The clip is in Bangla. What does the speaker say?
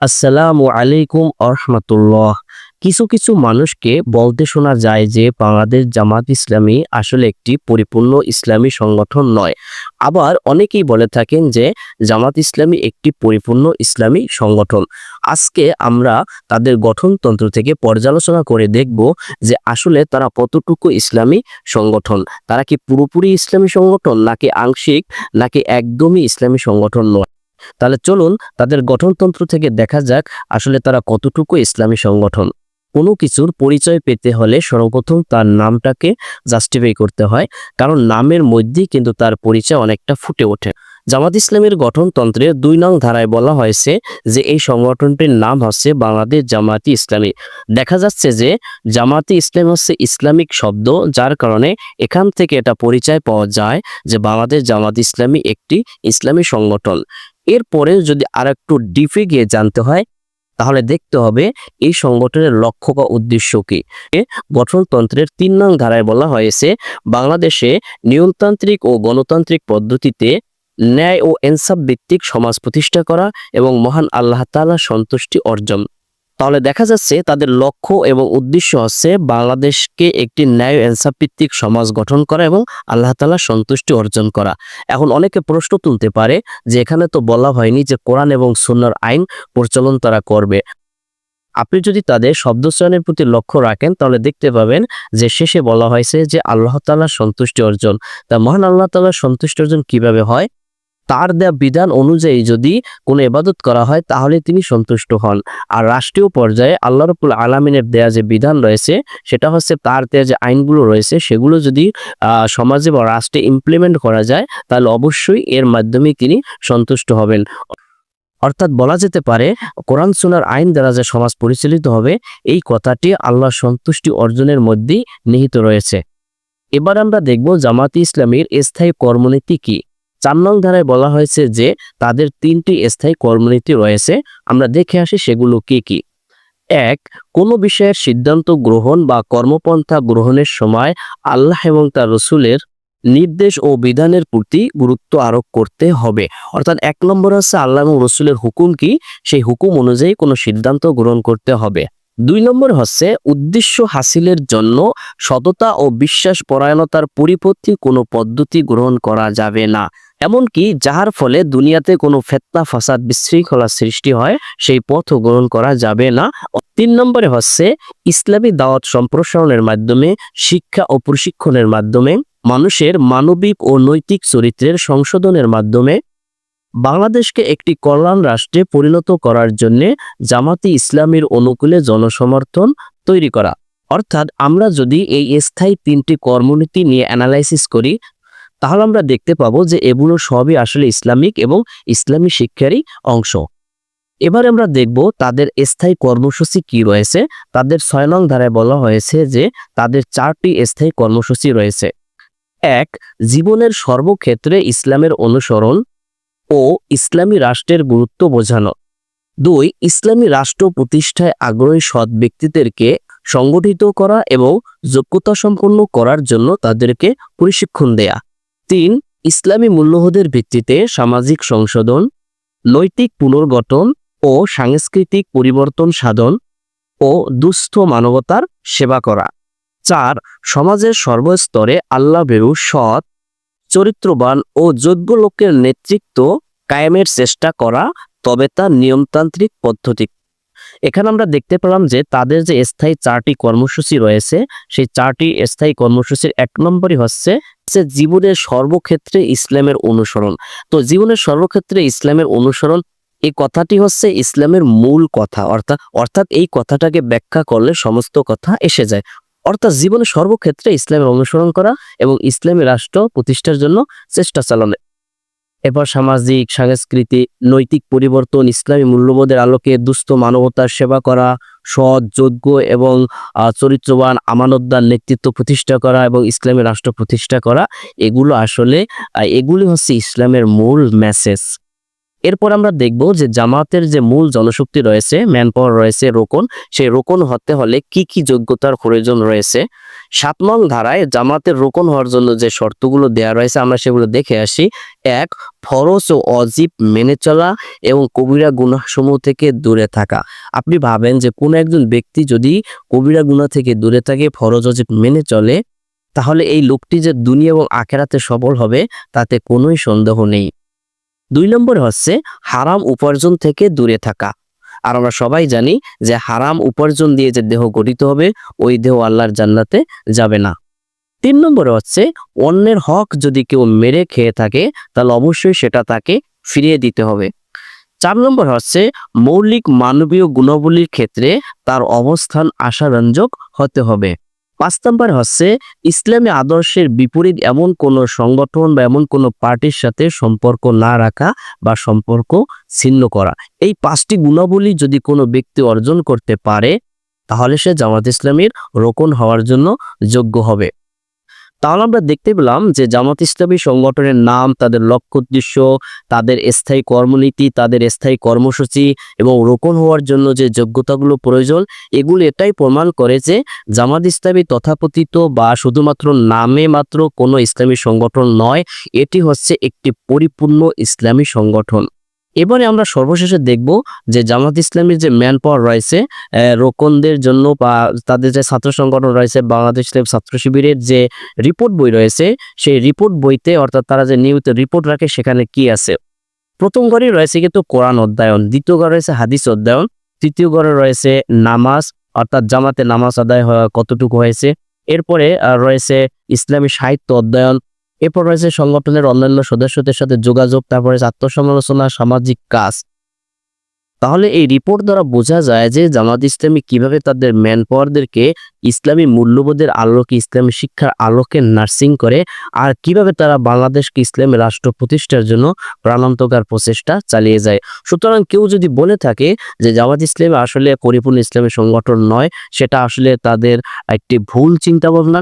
আসসালামু আলাইকুম আরহামাতুল্লাহ। কিছু কিছু মানুষকে বলতে শোনা যায় যে বাংলাদেশ জামাত ইসলামী আসলে একটি পরিপূর্ণ ইসলামী সংগঠন নয়। আবার অনেকেই বলে থাকেন যে জামাত ইসলামী একটি পরিপূর্ণ ইসলামী সংগঠন। আজকে আমরা তাদের গঠনতন্ত্র থেকে পর্যালোচনা করে দেখব যে আসলে তারা কতটুকু ইসলামী সংগঠন। তারা কি পুরোপুরি ইসলামী সংগঠন নাকি আংশিক নাকি একদমই ইসলামী সংগঠন নয়? তাহলে চলুন তাদের গঠনতন্ত্র থেকে দেখা যাক আসলে তারা কতটুকু ইসলামী সংগঠন। কোনো কিছুর পরিচয় পেতে হলে সর্বপ্রথম তার নামটাকে জাস্টিফাই করতে হয়, কারণ নামের মধ্যেই কিন্তু তার পরিচয় অনেকটা ফুটে ওঠে। জামাত ইসলামের গঠনতন্ত্রের দুই নং ধারায় বলা হয়েছে যে এই সংগঠনটির নাম হচ্ছে বাংলাদেশ জামাতি ইসলামী। দেখা যাচ্ছে যে জামাতি ইসলাম হচ্ছে ইসলামিক শব্দ, যার কারণে এখান থেকে এটা পরিচয় পাওয়া যায় যে বাংলাদেশ জামাত ইসলামী একটি ইসলামী সংগঠন। এরপরে যদি আর একটু ডিপে গিয়ে জানতে হয়, তাহলে দেখতে হবে এই সংগঠনের লক্ষ্য বা উদ্দেশ্য কি। গঠনতন্ত্রের তিন নং ধারায় বলা হয়েছে, বাংলাদেশে নিয়মতান্ত্রিক ও গণতান্ত্রিক পদ্ধতিতে ন্যায় ও এনসাফ ভিত্তিক সমাজ প্রতিষ্ঠা করা এবং মহান আল্লাহ তালা সন্তুষ্টি অর্জন। তাহলে দেখা যাচ্ছে তাদের লক্ষ্য এবং উদ্দেশ্য হচ্ছে বাংলাদেশকে একটি ন্যায় ভিত্তিক সমাজ গঠন করা এবং আল্লাহ তাআলা সন্তুষ্টি অর্জন করা। এখন অনেকে প্রশ্ন তুলতে পারে যে এখানে তো বলা হয়নি যে কোরআন এবং সুন্নার আইন প্রচলন তারা করবে। আপনি যদি তাদের শব্দচয়নের প্রতি লক্ষ্য রাখেন, তাহলে দেখতে পাবেন যে শেষে বলা হয়েছে যে আল্লাহ তাআলার সন্তুষ্টি অর্জন। তা মহান আল্লাহ তাআলার সন্তুষ্টি অর্জন কীভাবে হয়? তার দেয়া বিধান অনুযায়ী যদি কোনো এবাদত করা হয়, তাহলে তিনি সন্তুষ্ট হন। আর রাষ্ট্রীয় পর্যায়ে আল্লাহ রবুল আলমিনের দেয়া যে বিধান রয়েছে, সেটা হচ্ছে তার দেয়া যে আইনগুলো রয়েছে, সেগুলো যদি সমাজে বা রাষ্ট্রে ইমপ্লিমেন্ট করা যায়, তাহলে অবশ্যই এর মাধ্যমে তিনি সন্তুষ্ট হবেন। অর্থাৎ বলা যেতে পারে, কোরআন সুনার আইন দ্বারা যে সমাজ পরিচালিত হবে, এই কথাটি আল্লাহ সন্তুষ্টি অর্জনের মধ্যেই নিহিত রয়েছে। এবার আমরা দেখব জামাতি ইসলামের স্থায়ী কর্মনীতি কি। চার নং ধারায় বলা হয়েছে যে তাদের তিনটি স্থায়ী কর্মনীতি রয়েছে। আমরা দেখে আসি সেগুলো কি কি। এক, কোনো বিষয়ের সিদ্ধান্ত গ্রহণ বা কর্মপন্থা গ্রহণের সময় আল্লাহ এবং তার রসুলের নির্দেশ ও বিধানের প্রতি গুরুত্ব আরোপ করতে হবে। অর্থাৎ এক নম্বর হচ্ছে আল্লাহ এবং রসুলের হুকুম কি? সেই হুকুম অনুযায়ী কোনো সিদ্ধান্ত গ্রহণ করতে হবে। দুই নম্বর হচ্ছে, উদ্দেশ্য হাসিলের জন্য সততা ও বিশ্বাস পরায়ণতার পরিপন্থী কোনো পদ্ধতি গ্রহণ করা যাবে না। এমনকি যাহার ফলে দুনিয়াতে কোনো ফেতনা, ফাসাদ, বিশৃঙ্খলা সৃষ্টি হয়, সেই পথও গ্রহণ করা যাবে না। তিন নম্বরে হচ্ছে, ইসলামী দাওয়াত সম্প্রসারণের মাধ্যমে, শিক্ষা ও প্রশিক্ষণের মাধ্যমে, মানুষের মানবিক ও নৈতিক চরিত্রের সংশোধনের মাধ্যমে বাংলাদেশকে একটি কল্যাণ রাষ্ট্রে পরিণত করার জন্য জামাতি ইসলামের অনুকূলে জনসমর্থন তৈরি করা। অর্থাৎ আমরা যদি এই স্থায়ী তিনটি কর্মনীতি নিয়ে অ্যানালাইসিস করি, তাহলে আমরা দেখতে পাবো যে এগুলো সবই আসলে ইসলামিক এবং ইসলামী শিক্ষারই অংশ। এবার আমরা দেখব তাদের স্থায়ী কর্মসূচি কি রয়েছে। তাদের ছয় নং ধারায় বলা হয়েছে যে তাদের চারটি স্থায়ী কর্মসূচি রয়েছে। এক, জীবনের সর্বক্ষেত্রে ইসলামের অনুসরণ। ও ইসলামী রাষ্ট্রের গুরুত্ব বোঝানো। দুই, ইসলামী রাষ্ট্র প্রতিষ্ঠায় আগ্রহী সৎ ব্যক্তিদেরকে সংগঠিত করা এবং যোগ্যতা সম্পন্ন করার জন্য তাদেরকে প্রশিক্ষণ দেয়া। তিন, ইসলামী মূল্যবোধের ভিত্তিতে সামাজিক সংশোধন, নৈতিক পুনর্গঠন ও সাংস্কৃতিক পরিবর্তন সাধন ও দুস্থ মানবতার সেবা করা। চার, সমাজের সর্বস্তরে আল্লাহ বেরু সৎ চরিত্রবান ও যোগ্য লোকের নেতৃত্ব কায়েমের চেষ্টা করা, তবে তা নিয়মতান্ত্রিক পদ্ধতি। এখানে আমরা দেখতে পেলাম যে তাদের যে স্থায়ী চারটি কর্মসূচি রয়েছে, সেই চারটি স্থায়ী কর্মসূচির এক নম্বরই হচ্ছে যে জীবনের সর্বক্ষেত্রে ইসলামের অনুসরণ। তো জীবনের সর্বক্ষেত্রে ইসলামের অনুসরণ, এই কথাটি হচ্ছে ইসলামের মূল কথা অর্থাৎ অর্থাৎ এই কথাটাকে ব্যাখ্যা করলে সমস্ত কথা এসে যায়। অর্থাৎ জীবনের সর্বক্ষেত্রে ইসলামের অনুসরণ করা এবং ইসলামী রাষ্ট্র প্রতিষ্ঠার জন্য চেষ্টা চালানো। এরপর সামাজিক, সাংস্কৃতিক, নৈতিক পরিবর্তন, ইসলামী মূল্যবোধের আলোকে দুস্থ মানবতার সেবা করা, সৎ, যোগ্য এবং চরিত্রবান, আমানতদার নেতৃত্ব প্রতিষ্ঠা করা এবং ইসলামী রাষ্ট্র প্রতিষ্ঠা করা, এগুলো আসলে এগুলি হচ্ছে ইসলামের মূল মেসেজ এরপর আমরা দেখব যে জামাতের যে মূল জনশক্তি রয়েছে ম্যান পাওয়ার রয়েছে, রোকন, সেই রোকন হতে হলে কি কি যোগ্যতার প্রয়োজন রয়েছে? সাত নং ধারায় জামাতের রোকন হওয়ার জন্য যে শর্তগুলো দেওয়া রয়েছে, আমরা সেগুলো দেখে আসি। এক, ফরজ ও অজীব মেনে চলা এবং কবিরা গুনাহসমূহ থেকে দূরে থাকা। আপনি ভাবেন যে কোনো একজন ব্যক্তি যদি কবিরা গুনাহ থেকে দূরে থাকে, ফরজ অজীব মেনে চলে, তাহলে এই লোকটি যে দুনিয়া এবং আখেরাতে সফল হবে, তাতে কোনোই সন্দেহ নেই। দুই নম্বর হচ্ছে হারাম উপার্জন থেকে দূরে থাকা। আর আমরা সবাই জানি যে হারাম উপার্জন দিয়ে যে দেহ গঠিত হবে, ওই দেহ আল্লাহর জান্নাতে যাবে না। তিন নম্বরে হচ্ছে অন্যের হক যদি কেউ মেরে খেয়ে থাকে, তাহলে অবশ্যই সেটা তাকে ফিরিয়ে দিতে হবে। চার নম্বর হচ্ছে মৌলিক মানবীয় গুণাবলীর ক্ষেত্রে তার অবস্থান আশারঞ্জক হতে হবে। পাঁচ নম্বর হচ্ছে, ইসলামী আদর্শের বিপরীত এমন কোনো সংগঠন বা এমন কোনো পার্টির সাথে সম্পর্ক না রাখা বা সম্পর্ক ছিন্ন করা। এই পাঁচটি গুণাবলী যদি কোনো ব্যক্তি অর্জন করতে পারে, তাহলে সে জামাত ইসলামীর রোকন হওয়ার জন্য যোগ্য হবে। তাহলে আমরা দেখতে পেলাম যে জামাত ইসলামী সংগঠনের নাম, তাদের লক্ষ্য উদ্দেশ্য, তাদের স্থায়ী কর্মনীতি, তাদের স্থায়ী কর্মসূচি এবং রোপণ হওয়ার জন্য যে যোগ্যতাগুলো প্রয়োজন, এগুলো এটাই প্রমাণ করে যে জামাত ইসলামী তথাকথিত বা শুধুমাত্র নামে মাত্র কোনো ইসলামী সংগঠন নয়, এটি হচ্ছে একটি পরিপূর্ণ ইসলামী সংগঠন। এবারে আমরা সর্বশেষে দেখব যে জামাত ইসলামের যে ম্যান পাওয়ার রয়েছে রোকনদের জন্য বা তাদের যে ছাত্র সংগঠন রয়েছে, বাংলাদেশ ইসলাম ছাত্র শিবিরের যে রিপোর্ট বই রয়েছে, সেই রিপোর্ট বইতে অর্থাৎ তারা যে নিয়মিত রিপোর্ট রাখে, সেখানে কি আছে? প্রথম ঘরে রয়েছে কিন্তু কোরআন অধ্যয়ন, দ্বিতীয় ঘরে রয়েছে হাদিস অধ্যয়ন, তৃতীয় ঘরে রয়েছে নামাজ, অর্থাৎ জামাতে নামাজ আদায় কতটুকু হয়েছে, এরপরে রয়েছে ইসলামী সাহিত্য অধ্যয়ন এরপর রয়েছে সংগঠনের অন্যান্য সদস্যদের সাথে যোগাযোগ, তারপরে আত্মসমালোচনা, সামাজিক কাজ। তাহলে এই রিপোর্ট দ্বারা বোঝা যায় যে জামাত ইসলামী কীভাবে তাদের ম্যান পাওয়ারদেরকে ইসলামী মূল্যবোধের আলোকে, ইসলামী শিক্ষার আলোকে নার্সিং করে, আর কীভাবে তারা বাংলাদেশকে ইসলামী রাষ্ট্র প্রতিষ্ঠার জন্য প্রাণান্তকার প্রচেষ্টা চালিয়ে যায়। সুতরাং কেউ যদি বলে থাকে যে জামাত ইসলামী আসলে পরিপূর্ণ ইসলামী সংগঠন নয়, সেটা আসলে তাদের একটি ভুল চিন্তা ভাবনা